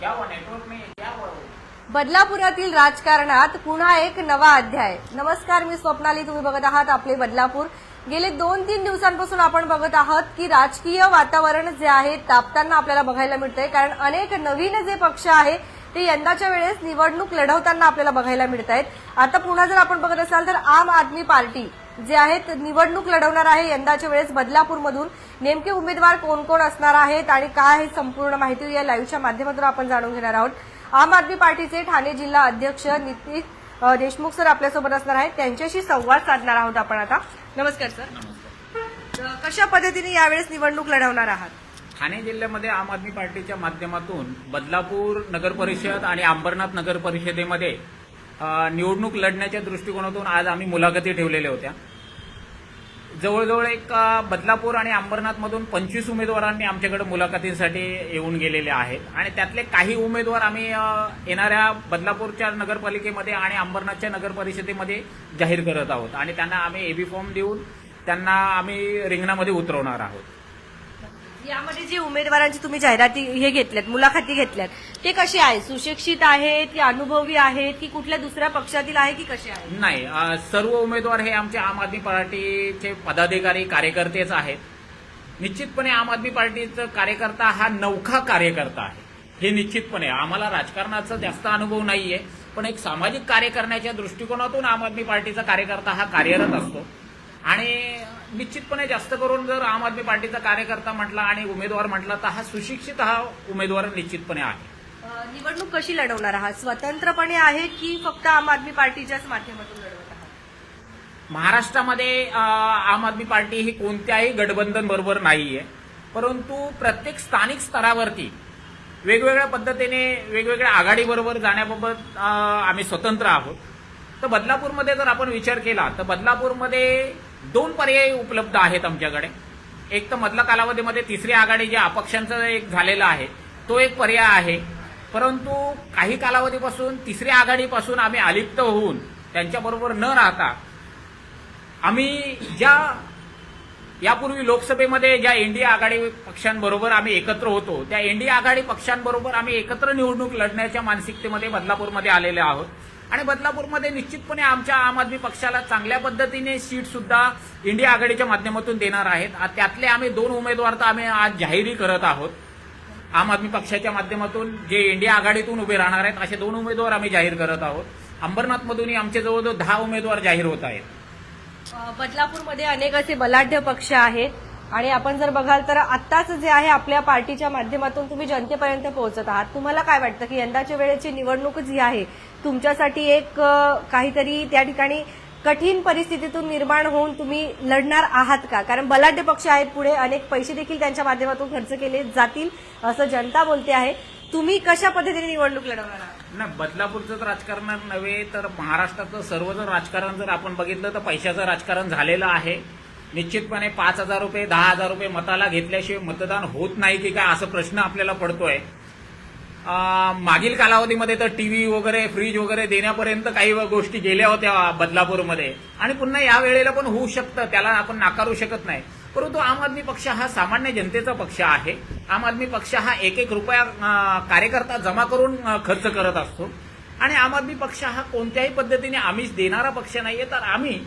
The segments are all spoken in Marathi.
क्या हुआ नेटवर्क क्या हुआ बदलापुरातील राजकारणात पुन्हा एक नवा अध्याय. नमस्कार मी स्वप्नाली. तुम्ही बघत आहात आपले बदलापूर. गेले दोन तीन दिवसांपासून आपण बघत आहात की राजकीय वातावरण जे आहे तापताना आपल्याला बघायला मिळतंय. कारण अनेक नवीन जे पक्ष आहे ते यंदाच्या वेळेस निवडणूक लढवताना आपल्याला बघायला मिळत आहेत आता पुन्हा जर आपण बघत असाल तर आम आदमी पार्टी. जे आहेत निवडणूक लढवणार आहे. यंदाच्या वेळेस बदलापूरमधून नेमके उमेदवार कोण कोण असणार आहेत आणि काय हे संपूर्ण माहिती या लाईव्हच्या माध्यमातून आपण जाणून घेणार आहोत. आम आदमी पार्टीचे ठाणे जिल्हा अध्यक्ष नितीश देशमुख सर आपल्यासोबत असणार आहेत. त्यांच्याशी संवाद साधणार आहोत आपण आता. नमस्कार सर. कशा पद्धतीने यावेळेस निवडणूक लढवणार आहात? ठाणे जिल्ह्यामध्ये आम आदमी पार्टीच्या माध्यमातून बदलापूर नगर परिषद आणि अंबरनाथ नगर परिषदेमध्ये निवडणूक लढण्याच्या दृष्टिकोनातून आज आम्ही मुलाखती ठेवलेल्या होत्या. जवळजवळ एक बदलापूर आणि अंबरनाथमधून पंचवीस उमेदवारांनी आमच्याकडे मुलाखतींसाठी येऊन गेलेले आहेत. आणि त्यातले काही उमेदवार आम्ही येणाऱ्या बदलापूरच्या नगरपालिकेमध्ये आणि अंबरनाथच्या नगर परिषदेमध्ये जाहीर करत आहोत. आणि त्यांना आम्ही एबी फॉर्म देऊन त्यांना आम्ही रिंगणामध्ये उतरवणार आहोत. यामध्ये जी उमेदवारांची तुम्ही जाहिराती हे घेतल्यात मुलाखती घेतल्यात ते कसे आहेत? सुशिक्षित आहेत की अनुभवी आहेत की कुठल्या दुसऱ्या पक्षातील आहे की कसे आहेत? नाही अ, सर्व उमेदवार हे आमचे आम आदमी पार्टीचे पदाधिकारी कार्यकर्तेच आहेत. निश्चितपणे आम आदमी पार्टीचा कार्यकर्ता हा नौखा कार्यकर्ता आहे. हे निश्चितपणे आम्हाला राजकारणाचा जास्त अनुभव नाहीये पण एक सामाजिक कार्य करण्याच्या दृष्टिकोनातून आम आदमी पार्टीचा कार्यकर्ता हा कार्यरत असतो. आणि निश्चितपणे जास्त करून जर आम आदमी पार्टीचा कार्यकर्ता म्हटला आणि उमेदवार म्हटला तर हा सुशिक्षित हा उमेदवार निश्चितपणे आहे. निवडणूक कशी लढवणार आहात? स्वतंत्रपणे आहे की फक्त आम आदमी पार्टीच्याच माध्यमातून लढवत आहात? महाराष्ट्रामध्ये आम आदमी पार्टी ही कोणत्याही गठबंधन बरोबर नाहीये. परंतु प्रत्येक स्थानिक स्तरावरती वेगवेगळ्या पद्धतीने वेगवेगळ्या आघाडीबरोबर जाण्याबाबत आम्ही स्वतंत्र आहोत. तर बदलापूरमध्ये जर आपण विचार केला तर बदलापूरमध्ये दोन पर्याय उपलब्ध आहेत आमच्याकडे. एक तर मधल्या कालावधीमध्ये तिसरी आघाडी जे अपक्षांचं एक झालेलं आहे तो एक पर्याय आहे. परंतु काही कालावधीपासून तिसऱ्या आघाडीपासून आम्ही अलिप्त होऊन त्यांच्याबरोबर न राहता आम्ही ज्या यापूर्वी लोकसभेमध्ये ज्या एनडीए आघाडी पक्षांबरोबर आम्ही एकत्र होतो त्या एनडीए आघाडी पक्षांबरोबर आम्ही एकत्र निवडणूक लढण्याच्या मानसिकतेमध्ये बदलापूरमध्ये आलेले आहोत. आणि बदलापूरमध्ये निश्चितपणे आमच्या आम आदमी पक्षाला चांगल्या पद्धतीने सीट सुद्धा इंडिया आघाडीच्या माध्यमातून देणार आहेत. त्यातले आम्ही दोन उमेदवार तर आम्ही आज जाहीरही करत आहोत. आम आदमी पक्षाच्या माध्यमातून जे इंडिया आघाडीतून उभे राहणार आहेत असे दोन उमेदवार आम्ही जाहीर करत आहोत. अंबरनाथमधूनही आमचे जवळजवळ दहा उमेदवार जाहीर होत आहेत. बदलापूरमध्ये अनेक असे बलाढ्य पक्ष आहेत. आणि आपण जर बघाल तर आत्ताच जे आहे आपल्या पार्टीच्या माध्यमातून तुम्ही जनतेपर्यंत पोहोचत आहात. तुम्हाला काय वाटतं की यंदाच्या वेळेची निवडणूक जी आहे तुमच्यासाठी एक काहीतरी त्या ठिकाणी कठीण परिस्थितीतून निर्माण होऊन तुम्ही लढणार आहात का? कारण बलाढ्य पक्ष आहेत पुढे अनेक पैसे देखील त्यांच्या माध्यमातून खर्च केले जातील असं जनता बोलते आहे. तुम्ही कशा पद्धतीने निवडणूक लढवणार आहात? नाही बदलापूरचं राजकारण नव्हे तर महाराष्ट्राचं सर्वजण राजकारण जर आपण बघितलं तर पैशाचं राजकारण झालेलं आहे. निश्चितपणे पाच हजार रुपये दहा हजार रुपये मताला घेतल्याशिवाय मतदान होत नाही की काय असा प्रश्न आपल्याला पडतोय. मागील कालावधीमध्ये तर टीव्ही वगैरे फ्रीज वगैरे देण्यापर्यंत काही गोष्टी गेल्या होत्या बदलापूरमध्ये. आणि पुन्हा या वेळेला पण होऊ शकतं त्याला आपण नाकारू शकत नाही. परंतु आम आदमी पक्ष हा सामान्य जनतेचा पक्ष आहे. आम आदमी पक्ष हा एक एक रुपया कार्यकर्ता जमा करून खर्च करत असतो. आणि आम आदमी पक्ष हा कोणत्याही पद्धतीने आमिष देणारा पक्ष नाहीये तर आम्ही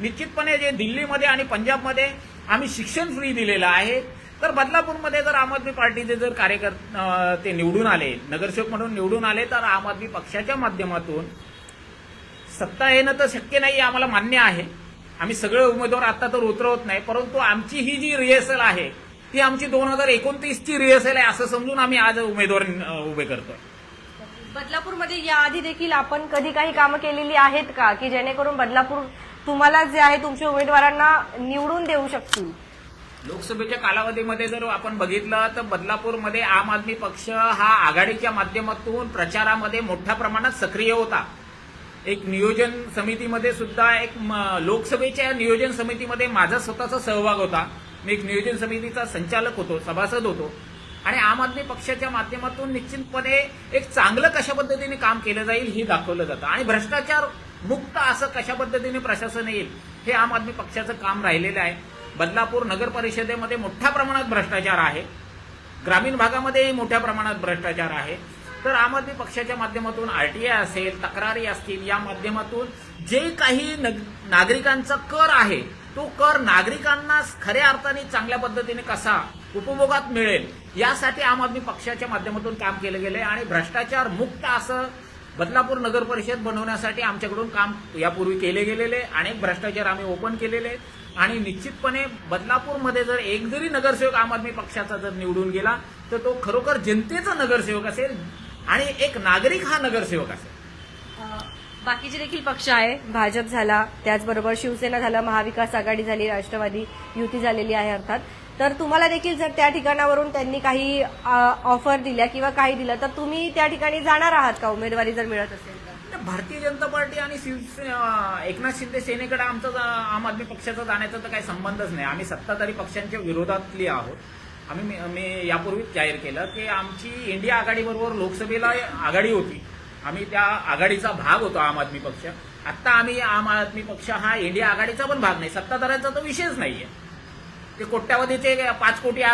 निश्चितपणे जे दिल्लीमध्ये आणि पंजाबमध्ये आम्ही शिक्षण फ्री दिलेलं आहे. तर बदलापूरमध्ये जर आम आदमी पार्टीचे जर कार्यकर्ते ते निवडून आले नगरसेवक म्हणून निवडून आले तर आम आदमी पक्षाच्या माध्यमातून सत्ता येणं तर शक्य नाही आम्हाला मान्य आहे. आम्ही सगळे उमेदवार आता तर उतरवत नाही परंतु आमची ही जी रिहर्सल आहे ती आमची दोन हजार एकोणतीसची रिहर्सल आहे असं समजून आम्ही आज उमेदवार उभे करतोय. बदलापूरमध्ये याआधी देखील आपण कधी काही कामं केलेली आहेत का? की जेणेकरून बदलापूर तुम्हाला जे आहे तुमच्या उमेदवारांना निवडून देऊ शकतील. लोकसभेच्या कालावधीमध्ये जर आपण बघितलं तर बदलापूरमध्ये आम आदमी पक्ष हा आघाडीच्या माध्यमातून प्रचारामध्ये मोठ्या प्रमाणात सक्रिय होता. एक नियोजन समितीमध्ये सुद्धा एक म- लोकसभेच्या नियोजन समितीमध्ये माझा स्वतःचा सहभाग होता. मी एक नियोजन समितीचा संचालक होतो सभासद होतो. आणि आम आदमी पक्षाच्या माध्यमातून निश्चितपणे एक चांगलं कशा पद्धतीने काम केलं जाईल हे दाखवलं जातं. आणि भ्रष्टाचार मुक्त असं कशा पद्धतीने प्रशासन येईल? हे आम आदमी पक्षाचं काम राहिलेलं आहे. बदलापूर नगर परिषदेमध्ये मोठ्या प्रमाणात भ्रष्टाचार आहे. ग्रामीण भागामध्येही मोठ्या प्रमाणात भ्रष्टाचार आहे. तर आम आदमी पक्षाच्या माध्यमातून आरटीआय असेल तक्रारी असतील या माध्यमातून जे काही नागरिकांचा कर आहे तो कर नागरिकांना खऱ्या अर्थाने चांगल्या पद्धतीने कसा उपभोगात मिळेल यासाठी आम आदमी पक्षाच्या माध्यमातून काम केलं गेलंय आणि भ्रष्टाचार मुक्त असं बदलापूर नगर परिषद बनवण्यासाठी आमच्याकडून काम यापूर्वी केले गेलेले अनेक भ्रष्टाचार आम्ही ओपन केलेले आणि निश्चितपणे बदलापूरमध्ये जर एक जरी नगरसेवक आम आदमी पक्षाचा जर निवडून गेला तर तो खरोखर जनतेचा नगरसेवक असेल आणि एक नागरिक हा नगरसेवक असेल. बाकीचे देखील पक्ष आहे. भाजप झाला त्याचबरोबर शिवसेना झाला महाविकास आघाडी झाली राष्ट्रवादी युती झालेली आहे अर्थात. तर तुम्हाला देखील जर त्या ठिकाणावरून त्यांनी काही ऑफर दिल्या किंवा काही दिलं तर तुम्ही त्या ठिकाणी जाणार आहात का? उमेदवारी जर मिळत असेल तर. भारतीय जनता पार्टी आणि शिवसेना एकनाथ शिंदे सेनेकडे आमचा आम आदमी पक्षाचा जाण्याचा तर काही संबंधच नाही. आम्ही सत्ताधारी पक्षांच्या विरोधातली आहोत. आम्ही मी- मी यापूर्वीच जाहीर केलं की आमची इंडिया आघाडीबरोबर लोकसभेला आघाडी होती. आम्ही त्या आघाडीचा भाग होतो आम आदमी पक्ष. आता आम्ही आम आदमी पक्ष हा इंडिया आघाडीचा पण भाग नाही. सत्ताधाऱ्यांचा तो विषयच नाहीये. ते कोट्यावधीचे पाच कोटी या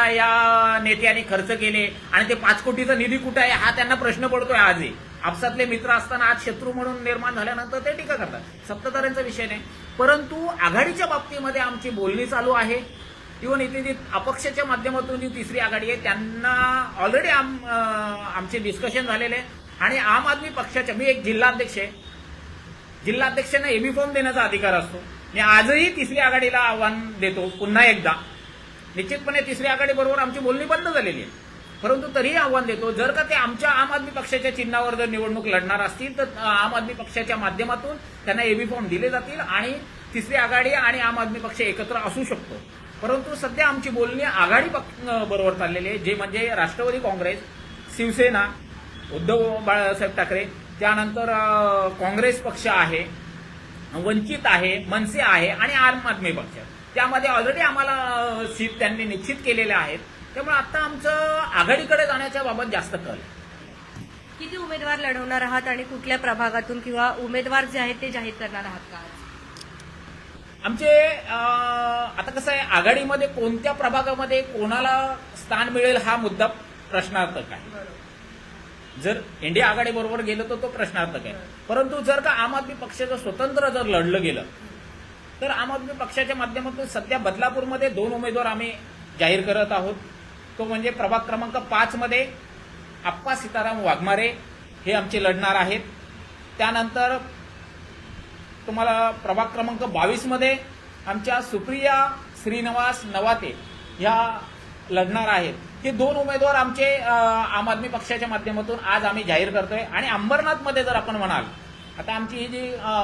नेत्याने नेत्यांनी खर्च केले आणि ते पाच कोटीचा निधी कुठे आहे हा त्यांना प्रश्न पडतोय आजही. आपसातले मित्र असताना आज शत्रू म्हणून निर्माण झाल्यानंतर ते टीका करतात. सत्ताधाऱ्यांचा विषय नाही. परंतु आघाडीच्या बाबतीमध्ये आमची बोलणी चालू आहे. इव्हन इथे जी अपक्षाच्या माध्यमातून जी तिसरी आघाडी आहे त्यांना ऑलरेडी आम आमचे डिस्कशन झालेले आहे. आणि आम आदमी पक्षाच्या मी एक जिल्हाध्यक्ष आहे. जिल्हाध्यक्षांना एबी फॉर्म देण्याचा अधिकार असतो. मी आजही तिसरी आघाडीला आव्हान देतो पुन्हा एकदा. निश्चितपणे तिसरी आघाडी बरोबर आमची बोलणी बंद झालेली आहे. परंतु तरीही आव्हान देतो जर का ते आमच्या आम आदमी पक्षाच्या चिन्हावर जर निवडणूक लढणार असतील तर आम आदमी पक्षाच्या माध्यमातून त्यांना एबी फॉर्म दिले जातील आणि तिसरी आघाडी आणि आम आदमी पक्ष एकत्र असू शकतो. परंतु सध्या आमची बोलणी आघाडी बरोबर चाललेली आहे जे म्हणजे राष्ट्रवादी काँग्रेस शिवसेना उद्धव बाळासाहेब ठाकरे. त्यानंतर काँग्रेस पक्ष आहे वंचित आहे मनसे आहे आणि आम आदमी पक्ष. त्यामध्ये ऑलरेडी आम्हाला सीट त्यांनी निश्चित केलेल्या आहेत. त्यामुळे आता आमचं आघाडीकडे जाण्याच्या बाबत जास्त कल. किती उमेदवार लढवणार आहात आणि कुठल्या प्रभागातून किंवा उमेदवार जे आहेत ते जाहीर करणार आहात का आमचे आता कसं आहे आघाडीमध्ये कोणत्या प्रभागामध्ये कोणाला स्थान मिळेल हा मुद्दा प्रश्नार्थक आहे. जर इंडिया आघाडीबरोबर गेलं तर तो प्रश्नार्थक आहे. परंतु जर का आम आदमी पक्षाचं स्वतंत्र जर लढलं गेलं तर आम आदमी पक्षाच्या माध्यमातून सध्या बदलापूरमध्ये दोन उमेदवार आम्ही जाहीर करत आहोत. तो म्हणजे प्रभाग क्रमांक पाच मध्ये आप्पा सीताराम वाघमारे हे आमचे लढणार आहेत. त्यानंतर तुम्हाला प्रभाग क्रमांक बावीसमध्ये आमच्या सुप्रिया श्रीनिवास नवाते ह्या लढणार आहेत. हे दोन उमेदवार आमचे आम आदमी पक्षाच्या माध्यमातून आज आम्ही जाहीर करतोय. आणि अंबरनाथमध्ये जर आपण म्हणाल आता आमची ही जी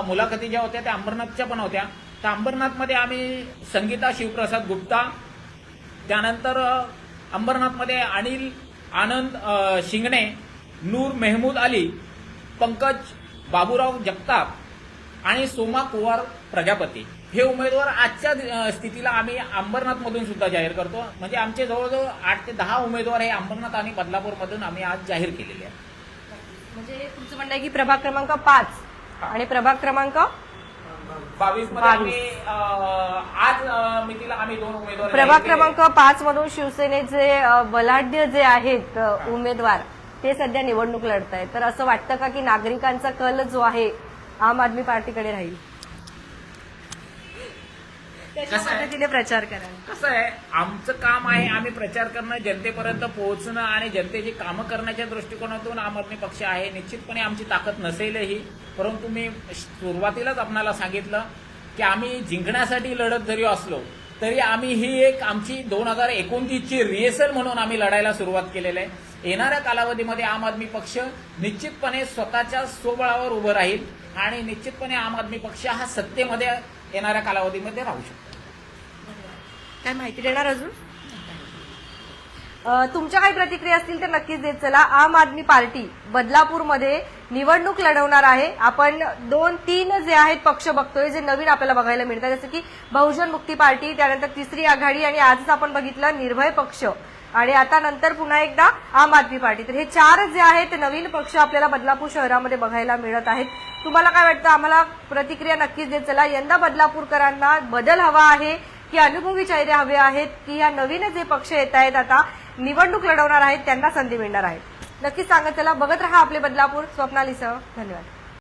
मुलाखती ज्या होत्या त्या अंबरनाथच्या पण होत्या. तर अंबरनाथमध्ये आम्ही संगीता शिवप्रसाद गुप्ता त्यानंतर अंबरनाथमध्ये अनिल आनंद शिंगणे नूर मेहमूद अली पंकज बाबूराव जगताप आणि सोमा कुवार प्रजापती. हे उमेदवार आजच्या स्थितीला आम्ही अंबरनाथमधून सुद्धा जाहीर करतो. म्हणजे आमचे जवळजवळ आठ ते दहा उमेदवार हे अंबरनाथ आणि बदलापूरमधून आम्ही आज जाहीर केलेले आहेत. म्हणजे तुमचं म्हणणं आहे की प्रभाग क्रमांक पाच आणि प्रभाग क्रमांक बावीस. मध्ये आम्ही आज मितीला आम्ही दोन उमेदवार प्रभाग. क्रमांक पाच मधून शिवसेनेचे बलाढ्य जे आहेत उमेदवार ते सध्या निवडणूक लढत आहेत तर असं वाटतं का की नागरिकांचा कल जो आहे आम आदमी पार्टीकडे राहील? कसं आहे? पद्धतीने प्रचार करा कसं आहे? आमचं काम आहे आम्ही प्रचार करणं जनतेपर्यंत पोहोचणं आणि जनतेची कामं करण्याच्या दृष्टिकोनातून आम आदमी पक्ष आहे. निश्चितपणे आमची ताकद नसेलही. परंतु मी सुरुवातीलाच आपणाला सांगितलं की आम्ही जिंकण्यासाठी लढत जरी असलो तरी आम्ही ही एक आमची दोन हजार एकोणतीसची रिहर्सल म्हणून आम्ही लढायला सुरुवात केलेली आहे. येणाऱ्या कालावधीमध्ये आम आदमी पक्ष निश्चितपणे स्वतःच्या स्वबळावर उभं राहील आणि निश्चितपणे आम आदमी पक्ष हा सत्तेमध्ये येणाऱ्या कालावधीमध्ये राहू शकतो. काय माहिती देणार अजून? अ, तुमच्या काही प्रतिक्रिया असतील तर नक्कीच देत चला. आम आदमी पार्टी बदलापूरमध्ये निवडणूक लढवणार आहे. आपण दोन तीन जे आहेत पक्ष बघतोय जे नवीन आपल्याला बघायला मिळतात. जसं की बहुजन मुक्ती पार्टी त्यानंतर तिसरी आघाडी आणि आजच आपण बघितलं निर्भय पक्ष. आणि आता नंतर पुन्हा एकदा आम आदमी पार्टी. तर हे चार जे आहेत नवीन पक्ष आपल्याला बदलापूर शहरामध्ये बघायला मिळत आहेत. तुम्हाला काय वाटतं? आम्हाला प्रतिक्रिया नक्कीच देत चला. यंदा बदलापूरकरांना बदल हवा आहे की अनुभवी चेहरे हवे आहेत की या नवीन जे पक्ष येत आहेत आता निवडणूक लढवणार आहेत त्यांना संधी मिळणार आहे. नक्कीच सांगत चला. बघत राहा आपले बदलापूर. स्वप्नालीसह धन्यवाद.